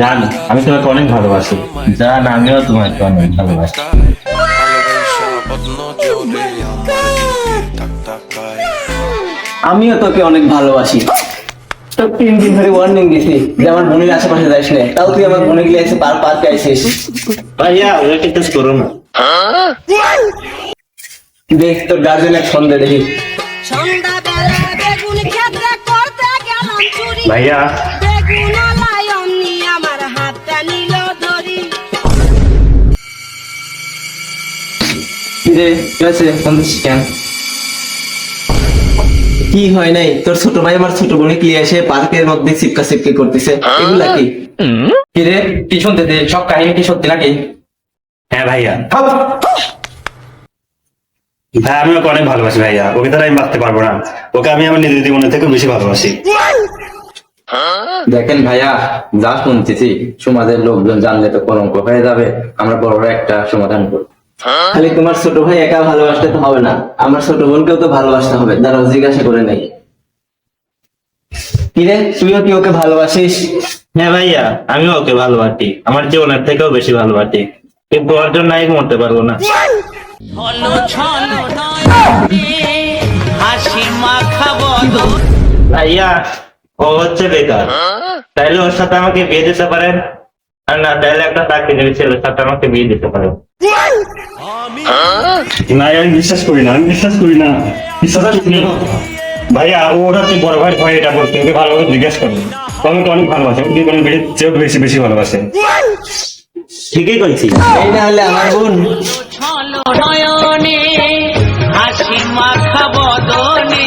জান আমি তোমাকে অনেক ভালোবাসি। জান আমিও তোমাকে অনেক ভালোবাসি। আমিও তোকে অনেক ভালোবাসি। তো তিন দিন ধরে ওয়ার্নিং দিছি যে আমার বোনের আশেপাশে যাইস না। তাও তুই আমার বোনে গিয়ে এসে পার আইসিস ভাইয়া টেস করো না। দেখ তোর গার্জেন এক সন্দেহ দেখি। ভাইয়া কি আছে ফোন দিচ্ছিস কেন কি হয় নাই? তোর ছোট ভাই আমার ছোট বোনে কি এসে পার্কের মধ্যে চিপকি করতেছে। এগুলা কি? কি রে? কি শুনতে দে? সব কাহিনী কি সত্যি নাকি? হ্যাঁ ভাইয়া। ভাই আমি ওকে অনেক ভালোবাসি ভাইয়া। ওকে তারা আমি বাঁচতে পারব না। ওকে আমি আমার নিজের জীবনের থেকে বেশি ভালোবাসি। দেখেন ভাইয়া যা শুনতেছি সমাজের লোকজন জানলে তো কলঙ্ক হয়ে যাবে। আমরা বড় একটা সমাধান করব। খালি তোমার ছোট ভাই একা ভালোবাসতে তো হবে না। আমার ছোট বোনকেও তো ভালোবাসতে হবে। দাঁড়াও জিজ্ঞাসা করে নেই। কিরে তুইও কি ওকে ভালোবাসিস? হ্যাঁ ভাইয়া আমিও ওকে ভালোবাসি। আমার জীবনের থেকেও বেশি ভালোবাসি। কিন্তু ওর জন্য আমি মরতে পারব না। ভাইয়া ও হচ্ছে বেকার। তাইলে ওর সাথে আমাকে বিয়ে দিতে পারেন? আর না তাইলে একটা চাকরি ছেলের সাথে আমাকে বিয়ে দিতে না আমি বিশ্বাস করি না আমি বিশ্বাস করি না। বিশ্বাস করি না। ভাইয়া ওর হচ্ছে বড় ভাই ভয় এটা বলতে ওকে ভালোভাবে জিজ্ঞেস করবে ও আমাকে অনেক ভালোবাসে ওকে কোনো বেশি চেয়েও বেশি বেশি ভালোবাসে। ঠিকই কইছি। এই না হলে আমার বোন। নয়নে হাসি মাখাবো দনে